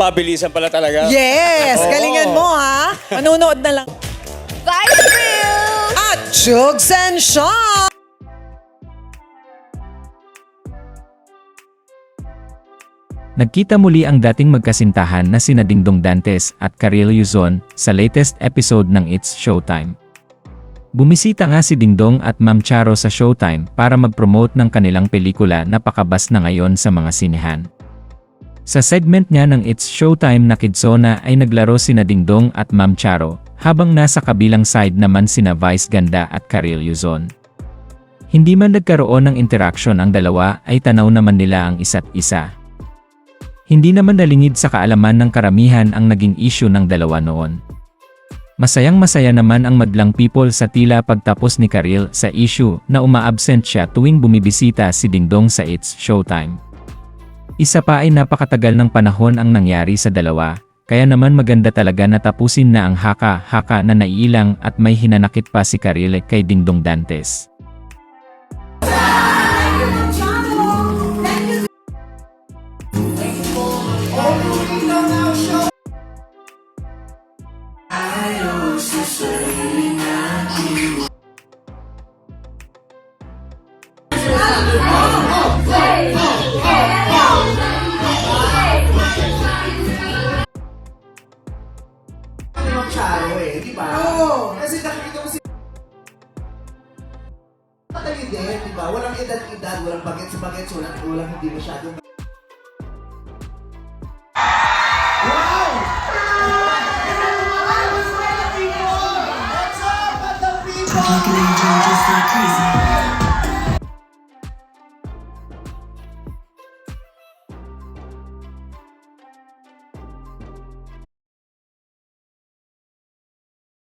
Nagpabilisan pala talaga. Yes! Oo. Galingan mo, ha? Manunood na lang. Vice Reels! At Jugs and Sean! Nagkita muli ang dating magkasintahan na sina Dingdong Dantes at Karel Yuzon sa latest episode ng It's Showtime. Bumisita nga si Dingdong at Ma'am Charo sa Showtime para mag-promote ng kanilang pelikula na pakabas na ngayon sa mga sinehan. Sa segment niya ng It's Showtime na Kidsona ay naglaro sina Dingdong at Ma'am Charo, habang nasa kabilang side naman sina Vice Ganda at Karel Yuzon. Hindi man nagkaroon ng interaction ang dalawa ay tanaw naman nila ang isa't isa. Hindi naman nalingid sa kaalaman ng karamihan ang naging issue ng dalawa noon. Masayang masaya naman ang madlang people sa tila pagtapos ni Karil sa issue na umaabsent siya tuwing bumibisita si Dingdong sa It's Showtime. Isa pa ay napakatagal ng panahon ang nangyari sa dalawa, kaya naman maganda talaga na tapusin na ang haka-haka na naiilang at may hinanakit pa si Karil kay Dingdong Dantes. Yung eh, di ba? Oo. Kasi nakikita mo si... Madali din, di ba? Walang edad-edad, walang bagets sa bagets, walang, walang hindi masyadong... Wow! What's up, Madam People? Talk like an angel, just like crazy.